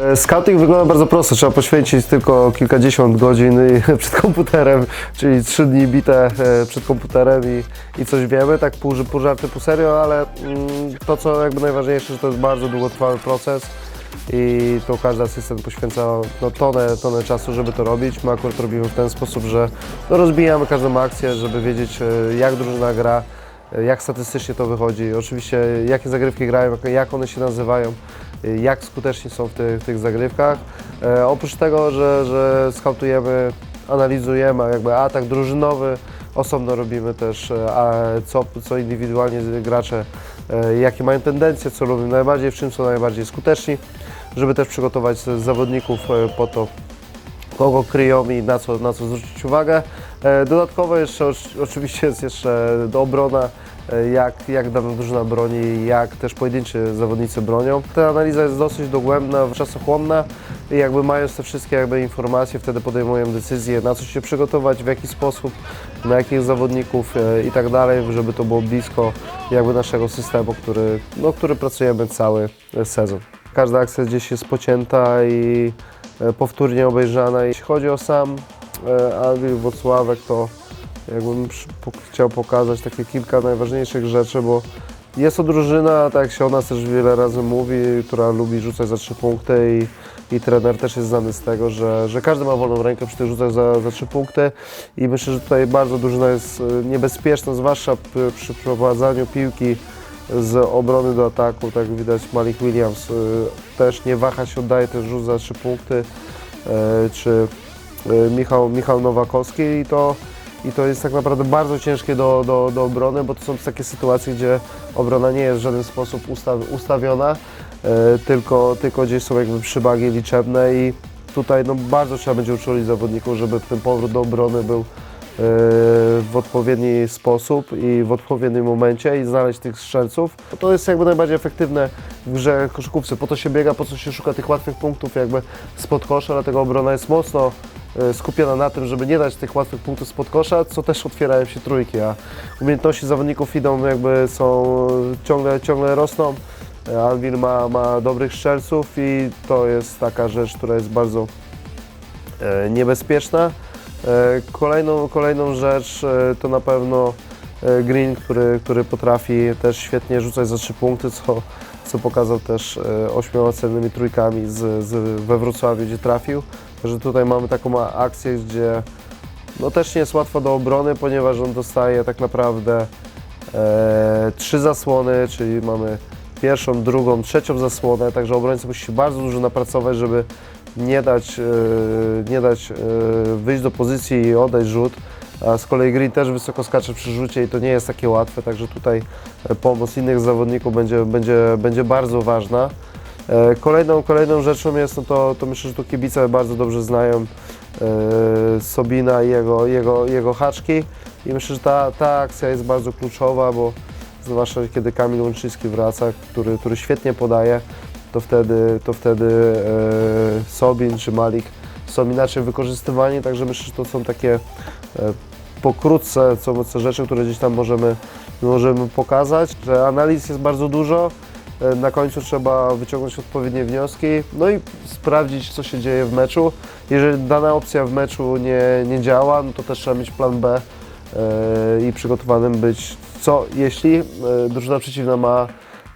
E, Scouting wygląda bardzo prosto. Trzeba poświęcić tylko kilkadziesiąt godzin przed komputerem, czyli trzy dni bite e, przed komputerem i, i coś wiemy, tak pół, pół żarty, pół serio, ale mm, to co jakby najważniejsze, że to jest bardzo długotrwały proces i to każdy asystent poświęca no, tonę, tonę czasu, żeby to robić. My akurat robimy w ten sposób, że no, rozbijamy każdą akcję, żeby wiedzieć e, jak drużyna gra, jak statystycznie to wychodzi, oczywiście jakie zagrywki grają, jak- one się nazywają, e, jak skuteczni są w tych, tych zagrywkach. E, oprócz tego, że, że skautujemy, analizujemy jakby atak drużynowy, osobno robimy też e, co, co indywidualnie gracze, e, jakie mają tendencje, co lubią najbardziej, w czym są najbardziej skuteczni, żeby też przygotować zawodników e, po to, kogo kryją i na co, na co zwrócić uwagę. E, Dodatkowo jeszcze oczy- oczywiście jest jeszcze obrona, e, jak, jak dana drużyna broni, jak też pojedynczy zawodnicy bronią. Ta analiza jest dosyć dogłębna, czasochłonna i jakby mając te wszystkie jakby informacje, wtedy podejmujemy decyzję, na co się przygotować, w jaki sposób, na jakich zawodników e, i tak dalej, żeby to było blisko jakby naszego systemu, który, no, który pracujemy cały sezon. Każda akcja gdzieś jest pocięta i powtórnie obejrzana. Jeśli chodzi o sam e, Alwil Wocławek, to jakbym przy- chciał pokazać takie kilka najważniejszych rzeczy, bo jest to drużyna, tak jak się o nas też wiele razy mówi, która lubi rzucać za trzy punkty i, i trener też jest znany z tego, że, że każdy ma wolną rękę przy tych rzucach za, za trzy punkty i myślę, że tutaj bardzo drużyna jest e, niebezpieczna, zwłaszcza przy prowadzaniu piłki z obrony do ataku, tak widać Malik Williams y, też nie waha się, oddaje też rzut za trzy punkty, czy Michał, Michał Nowakowski i to, i to jest tak naprawdę bardzo ciężkie do, do, do obrony, bo to są takie sytuacje, gdzie obrona nie jest w żaden sposób ustaw, ustawiona, y, tylko, tylko gdzieś są jakby przybagi liczebne i tutaj no, bardzo trzeba będzie uczulić zawodników, żeby ten powrót do obrony był w odpowiedni sposób i w odpowiednim momencie i znaleźć tych strzelców. To jest jakby najbardziej efektywne w grze koszykówce. Po to się biega, po co się szuka tych łatwych punktów jakby spod kosza, dlatego obrona jest mocno skupiona na tym, żeby nie dać tych łatwych punktów spod kosza, co też otwierają się trójki, a umiejętności zawodników idą jakby są ciągle, ciągle rosną. E, Alvin ma, ma dobrych strzelców i to jest taka rzecz, która jest bardzo e, niebezpieczna. E, Kolejną, kolejną rzecz e, to na pewno e, Green, który, który potrafi też świetnie rzucać za trzy punkty, co, co pokazał też e, ośmioma celnymi trójkami z, z, we Wrocławiu, gdzie trafił. Także tutaj mamy taką akcję, gdzie no też nie jest łatwo do obrony, ponieważ on dostaje tak naprawdę e, trzy zasłony, czyli mamy pierwszą, drugą, trzecią zasłonę, także obrońca musi się bardzo dużo napracować, żeby nie dać, e, nie dać e, wyjść do pozycji i oddać rzut. Z kolei Green też wysoko skacze przy rzucie i to nie jest takie łatwe, także tutaj e, pomoc innych zawodników będzie, będzie, będzie bardzo ważna. E, Kolejną, kolejną rzeczą jest, no to, to myślę, że tu kibice bardzo dobrze znają e, Sobina i jego, jego, jego haczki i myślę, że ta, ta akcja jest bardzo kluczowa, bo zwłaszcza kiedy Kamil Łączyński wraca, który, który świetnie podaje, to wtedy, to wtedy Sobin czy Malik są inaczej wykorzystywani, także myślę, że to są takie pokrótce co, co rzeczy, które gdzieś tam możemy, możemy pokazać, że analiz jest bardzo dużo, e, na końcu trzeba wyciągnąć odpowiednie wnioski, no i sprawdzić, co się dzieje w meczu. Jeżeli dana opcja w meczu nie, nie działa, no to też trzeba mieć plan B e, i przygotowanym być, co jeśli e, drużyna przeciwna ma,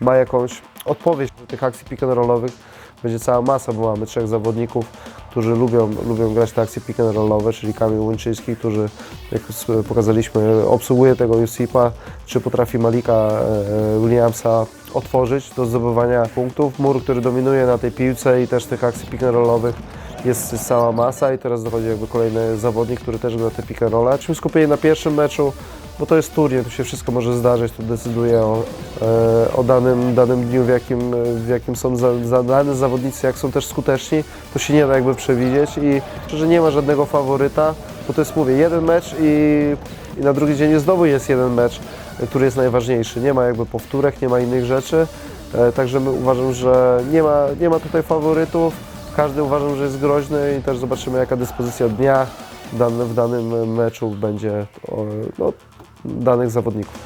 ma jakąś odpowiedź do tych akcji pick and rollowych. Będzie cała masa, bo mamy trzech zawodników, którzy lubią, lubią grać te akcje pick and rollowe, czyli Kamil Łęczyński, który, jak pokazaliśmy, obsługuje tego Jusipa, czy potrafi Malika e, Williamsa otworzyć do zdobywania punktów. Mur, który dominuje na tej piłce i też tych akcji pick and rollowych jest, cała masa i teraz dochodzi jakby kolejny zawodnik, który też gra te pick and rolle. Czym skupienie na pierwszym meczu, bo to jest turniej, tu się wszystko może zdarzyć, to decyduje o, e, o danym, danym dniu, w jakim, w jakim są za, zadani zawodnicy, jak są też skuteczni, to się nie da jakby przewidzieć i że nie ma żadnego faworyta, bo to jest, mówię, jeden mecz i, i na drugi dzień znowu jest jeden mecz, który jest najważniejszy. Nie ma jakby powtórek, nie ma innych rzeczy, e, także my uważam, że nie ma, nie ma tutaj faworytów, każdy uważam, że jest groźny i też zobaczymy jaka dyspozycja dnia w danym, meczu będzie no, danych zawodników.